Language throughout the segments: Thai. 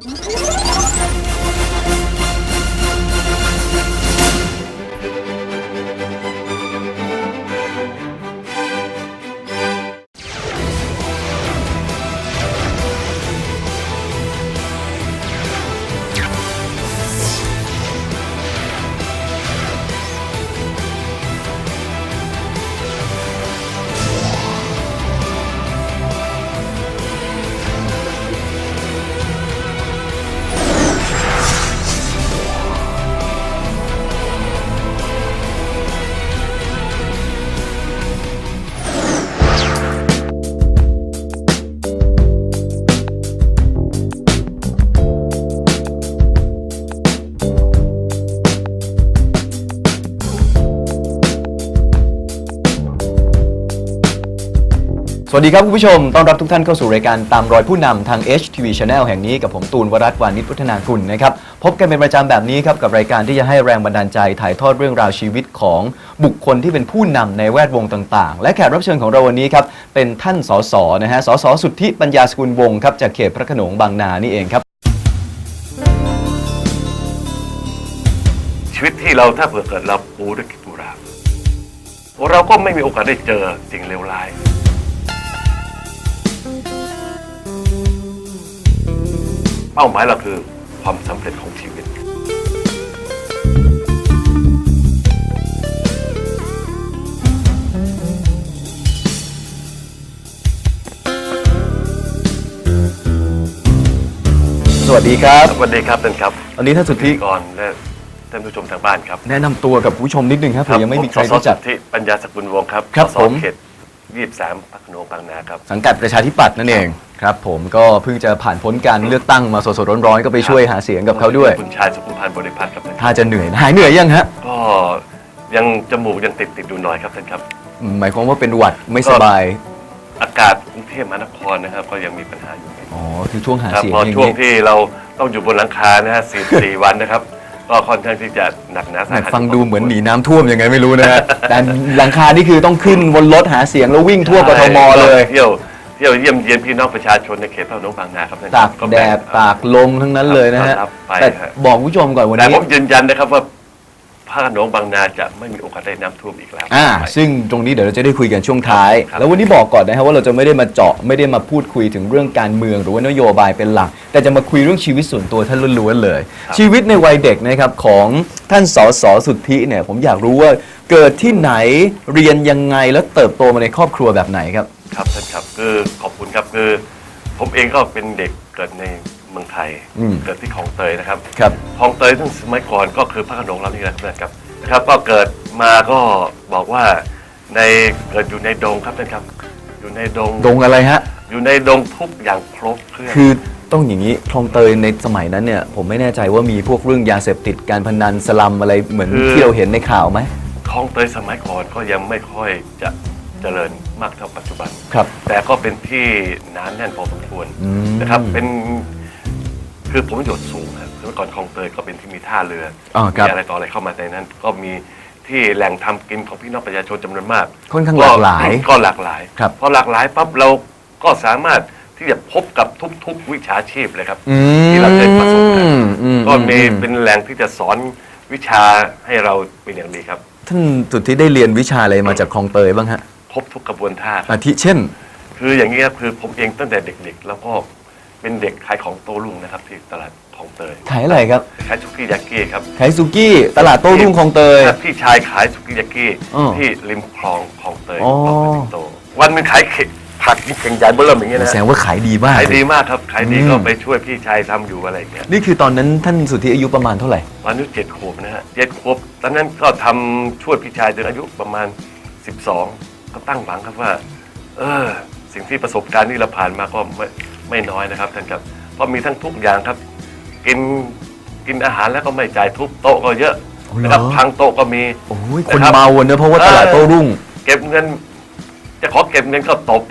Yeah. สวัสดีครับคุณผู้ชม ต้อนรับทุกท่านเข้าสู่รายการตามรอยผู้นำทาง HTV Channel แห่งนี้กับผมตูนวรัตน์วานิชพุฒนาคุณนะครับ พบกันเป็นประจำแบบนี้ครับ กับรายการที่จะให้แรงบันดาลใจถ่ายทอดเรื่องราวชีวิตของบุคคลที่เป็นผู้นำในแวดวงต่างๆ และแขกรับเชิญของเราวันนี้ครับ เป็นท่านสสนะฮะสสสุทธิปัญญาสกุลวงศ์ครับจากเขตพระโขนงบางนานี่เองครับ ชีวิตที่เราถ้าเผื่อเกิดเราปูด้วยกิจุราเราก็ไม่มีโอกาสได้เจอสิ่งเลวร้าย เป้าหมายเราคือความสำเร็จของชีวิต สวัสดีครับ สวัสดีครับท่านครับวันนี้ท่านสุทธิพิธีก่อนและท่านผู้ชมทางบ้านครับแนะนำตัวกับผู้ชมนิดนึงครับเผื่อยังไม่มีใครผรู้จักสสที่ปัญญาสกุลวงศ์ครับครับสผม เขต ยี่สามพักโหนงบางนาครับ สังกัดประชาธิปัตย์นั่นเองครับ ผมก็เพิ่งจะผ่านพ้นการเลือกตั้งมาสดๆร้อนๆก็ไปช่วยหาเสียงกับเขาด้วย คุณชายสุขุมพันธ์บริพัตรครับท่านถ้าจะเหนื่อยหายเหนื่อยยังฮะก็ยังจมูกยังติดติดๆอยู่หน่อยครับท่านครับ อืมหมายความว่าเป็นหวัดไม่สบายอากาศกรุงเทพมหานครนะครับ ก็ยังมีปัญหาอยู่ อ๋อคือช่วงหาครับเสียงพออย่างช่วงนี้ที่เราต้องอยู่บนหลังคานะฮะสี่สี่วันนะครับ ก็ค่อนข้างที่จะหนักหนาสาแหม่หัสฟังดูเหมือนหนีน้ำท่วมยังไงไม่รู้นะฮะ แต่หลังคานี่คือต้องขึ้นบนรถหาเสียงแล้ววิ่งทั่วกทมเลย เที่ยวเที่ยวเยี่ยมเยียนพี่น้องประชาชนในเขตพระโขนงบางนาครับท่านตากก็แดบ่งดตากลมทั้งนั้นเลยนะฮะ ครับไปแต่ฮะ บอกผู้ชมก่อนวันแต่นี้ ผมยืนยันนะครับว่า พระโขนงบางนาจะไม่มีโอกาสได้น้ำท่วมอีกแล้ว อ่าไปซึ่งตรงนี้เดี๋ยวเราจะได้คุยกันช่วงท้าย ครับ แล้ววันนี้บอกก่อนนะครับว่าเราจะไม่ได้มาเจาะไม่ได้มาพูดคุยถึงเรื่องการเมืองหรือว่านโยบายเป็นหลัก แต่จะมาคุยเรื่องชีวิตส่วนตัวท่านล้วนๆเลย ชีวิตในวัยเด็กนะครับของท่านสสสุทธิเนี่ยผมอยากรู้ว่าเกิดที่ไหนเรียนยังไงแล้วเติบโตมาในครอบครัวแบบไหนครับ ครับท่านครับคือขอบคุณครับคือผมเองก็เป็นเด็กเกิดใน เมืองไทย อืมเกิดที่คลองเตยนะครับครับคลองเตยซึ่งสมัยก่อนก็คือพระโขนงเรานี่แหละนะครับนะครับ ก็เกิดมาก็บอกว่าในเกิดอยู่ในดงครับท่านครับ อยู่ในดงดงอะไรฮะ อยู่ในดงทุกอย่างครบเครื่อง คือต้องอย่างนี้คลองเตยในสมัยนั้นเนี่ย ผมไม่แน่ใจว่ามีพวกเรื่องยาเสพติดการพนันสลัมอะไรเหมือนที่เราเห็นในข่าวไหมคลองเตยสมัยก่อนก็ยังไม่ค่อยจะเจริญมากเท่าปัจจุบัน ครับ แต่ก็เป็นที่หนานแน่นพอสมควรอืมนะครับ เป็น คือผลประโยชน์สูงครับเมื่อก่อนคลองเตยก็เป็นที่มีท่าเรืออ๋อครับมีอะไรต่ออะไรเข้ามาในนั้น ก็มีที่แหล่งทำกินของพี่น้องประชาชนจำนวนมากค่อนข้างหลากหลายก็หลากหลายครับพอหลากหลายปั๊บเราก็สามารถที่จะพบกับทุกๆวิชาชีพเลยครับอืมที่เราเคยประสบกันอืมก็มีอืมเป็นแหล่งที่จะสอนวิชาให้เราเป็นอย่างดีครับ ท่านสุดที่ได้เรียนวิชาอะไรมาจากคลองเตยบ้างฮะครบทุกกระบวนท่าครับอาทิเช่น คืออย่างนี้ครับคือผมเองตั้งแต่เด็กๆ แล้วก็ เป็นเด็กขายของโต้รุ่งนะครับที่ตลาดของเตยขายอะไรครับ ขายสุกี้ยากิครับขายสุกี้ตลาดโต้รุ่งคลองเตยถ้าพี่ชายขายสุกี้ยากิอ๋อที่ริมคลองคลองเตยอ๋อ คลองสิงโตวันหนึงขายเข่งผักนี่เข่งใหญ่เบ้อเริ่มอย่างเงี้ยนะแสดงว่าขายดีมาก ขายดีมากครับขายดีอืม ก็ไปช่วยพี่ชายทำอยู่อะไรอย่างเงี้ยนี่คือตอนนั้นท่านสุทธิอายุประมาณเท่าไหร่ วันนี้เจ็ดขวบนะฮะเจ็ดขวบตอนนั้นก็ทำช่วยพี่ชายจนอายุประมาณ 12 ก็ตั้งหวังครับว่า เออสิ่งที่ประสบการณ์ที่เราผ่านมาก็ไม่ ไม่น้อยนะครับท่านครับเพราะมีทั้งทุกอย่างครับ กินกินอาหารแล้วก็ไม่จ่ายทุบโต๊ะก็เยอะอ๋อเหรอนะครับพังโต๊ะก็มีโอ้ยนะคนครับเมาอะเนอะเพราะว่าตลาดโต้รุ่ง เก็บเงิน จะขอเก็บเงินก็ตบ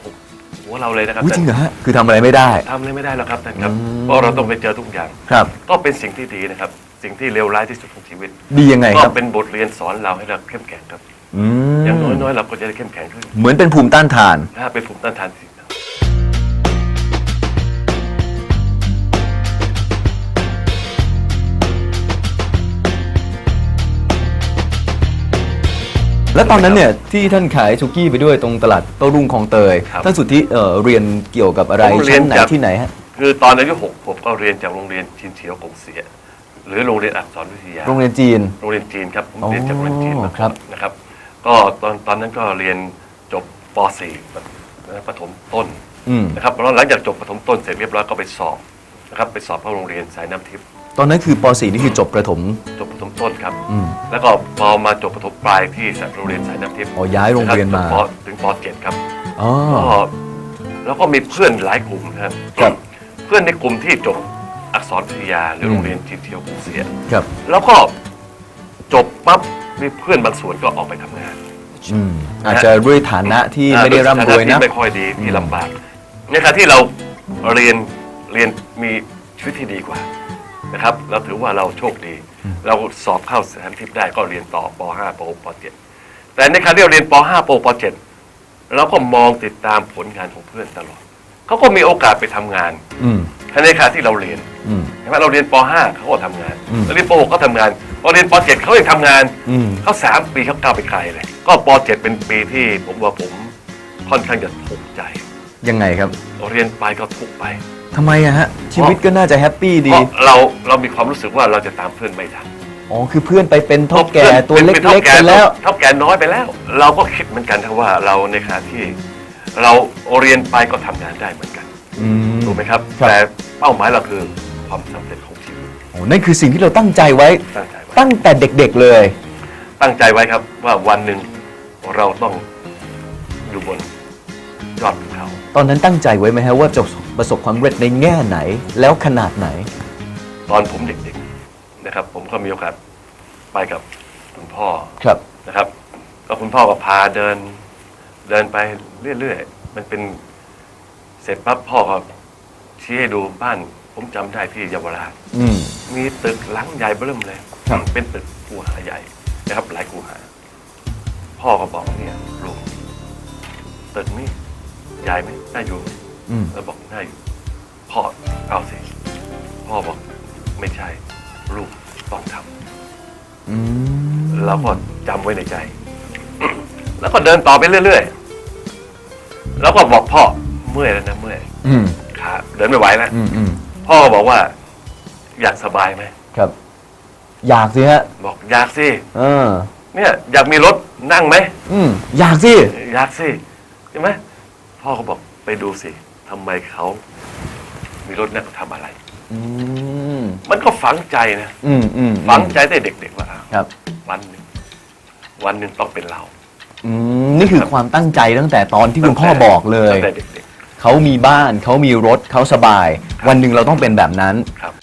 หัวเราเลยนะครับอุ๊ยจริงเหรอฮะคือทำอะไรไม่ได้ทำอะไรไม่ได้แล้วครับท่านครับอืมเพราะเราต้องไปเจอทุกอย่างครับ ก็เป็นสิ่งที่ดีนะครับ สิ่งที่เลวร้ายที่สุดของชีวิต ดียังไงก็ครับเป็นบทเรียนสอนเราให้เราเข้มแข็งครับอืมอย่างน้อยๆเราก็จะได้เข้มแข็งขึ้น เหมือนเป็นภูมิต้านทานถ้าเป็นภูมิต้านทาน แล้วตอนนั้นเนี่ยที่ท่านขายสุกี้ไปด้วยตรงตลาดโต้รุ่งคลองเตย ครับท่านสุทธิเอ่อเรียนเกี่ยวกับอะไรผมเรียชั้นนไหนจาก ที่ไหนฮะคือตอนอายุหกผมก็เรียนจากโรงเรียนชินเฉียวกงเสีย หรือโรงเรียนอักษรวิทยา โรงเรียนจีน โรงเรียนจีนครับผมอ๋อเรียนจากโรงเรียนจีนมาครับนะครับ ก็ตอนตอนนั้นก็เรียนจบป .4 ประถมต้นอืมนะครับแล้วหลังจากจบประถมต้นเสร็จเรียบร้อยก็ไปสอบนะครับไปสอบเข้าโรงเรียนสายน้ำทิพย์ ตอนนั้นคือป .4 นี่คือจบประถม จบประถมต้นครับ อืม แล้วก็พอมาจบประถมปลายที่โรงเรียนสายน้ำทิพย์อ๋อย้ายโรงเรียนมาะคบจถึงป .7 ครับอ๋อ ก็แล้วก็มีเพื่อนหลายกลุ่มนะครับ ครับเพื่อนในกลุ่มที่จบอักษรวิทยาหรือโรงเรียนจีนเทียวกรุงเสีย ครับแล้วก็จบปั๊บมีเพื่อนบางส่วนก็ออกไปทำงานอืมอาจจะด้วยฐานะที่ไม่ได้ร่ำรวยฐานะ ที่ไม่ค่อยดีที่ลำบากในขณะที่เราเรียนเรียนมีชีวิตที่ดีกว่า นะครับเราถือว่าเราโชคดี เราสอบเข้าสถานทิพย์ได้ก็เรียนต่อป .5 ป .6 ป .7 แต่ในขณะที่เราเรียนป .5 ป .6 ป .7 เราก็มองติดตามผลงานของเพื่อนตลอดเขาก็มีโอกาสไปทำงานอืมในขณะที่เราเรียนอืมใช่ไหมเราเรียนป .5 เขาก็ทำงานอืมเราเรียนป .6 ก็ทำงานพอเรียนป .7 เขายังทำงานอืมเขาสามปีเขาก้าวไปไกลเลย ก็ป .7 เป็นปีที่ผมว่าผมค่อนข้างจะทุกข์ใจ ยังไงครับ เรียนไปก็ทุกข์ไป ทำไมอะฮะ ชีวิตก็น่าจะแฮปปี้เพดีราะเราเรามีความรู้สึกว่าเราจะตามเพื่อนไม่ทันอ๋อคือเพื่อนไปเป็นเท่าแก่พราะตัวเล็พื่อนป็นกๆไปแล้วเท่าแก่น้อยไปแล้ว เราก็คิดเหมือนกันนะว่าเราในขณะที่เราเรียนไปก็ทำงานได้เหมือนกันอืมถูกไหมครับครับ แต่เป้าหมายเราคือความสำเร็จของชีวิตโอ้นั่นคือสิ่งที่เราตั้งใจไว้ตั้งใจไว้ ตั้งแต่เด็กๆเลย ตั้งใจไว้ครับว่าวันหนึ่งเราต้องอยู่บน ยอดภูเขา ตอนนั้นตั้งใจไว้ไหมฮะว่าจะประสบความสำเร็จในแง่ไหน แล้วขนาดไหน ตอนผมเด็กๆนะครับ ผมก็มีโอกาสไปกับคุณพ่อครับ นะครับ ก็คุณพ่อก็พาเดิน เดินไปเรื่อยๆ มันเป็นเสร็จปั๊บพ่อก็ชี้ให้ดูบ้าน ผมจำได้ที่เยาวราช อืม มีตึกหลังใหญ่เบิ่มเลย ครับ เป็นตึกคูหาใหญ่นะครับ หลายคูหา พ่อก็บอกเนี่ยลุงตึกนี้ ใหญ่ไหมน่าอยู่อืม แล้วบอกน่าอยู่ พ่อเอาสิ พ่อบอกไม่ใช่ ลูกต้องทำ อืมเราก็จำไว้ในใจ แล้วก็เดินต่อไปเรื่อยๆ แล้วก็บอกพ่อเมื่อยแล้วนะเมื่อยอืมขาเดินไม่ไหวแล้วอืมอืมพ่อก็บอกว่า อยากสบายไหมครับ อยากสิฮะบอกอยากสิเออ เนี่ย อยากมีรถนั่งไหมอืมอยากสิอยากสิใช่ไหม พ่อก็บอกไปดูสิทำไมเขามีรถนั่งเขาทำอะไร อืมมันก็ฝังใจนะ อืมอืมฝังใจได้เด็กๆว่าอ้าวครับ วันหนึ่งวันหนึ่งต้องเป็นเราอืมนี่คือความตั้งใจตั้งแต่ตอนที่คุณพ่อบอกเลย ตั้งแต่เด็ก เขามีบ้านเขามีรถเขาสบาย วันหนึ่งเราต้องเป็นแบบนั้นๆครับ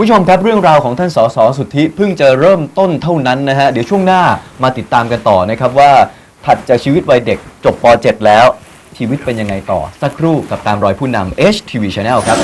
คุณผู้ชมครับเรื่องราวของท่านสสสุทธิเพิ่งจะเริ่มต้นเท่านั้นนะฮะเดี๋ยวช่วงหน้ามาติดตามกันต่อนะครับว่าถัดจากชีวิตวัยเด็กจบป .7 แล้ว ชีวิตเป็นยังไงต่อ สักครู่กับตามรอยผู้นำ HTV Channel ครับ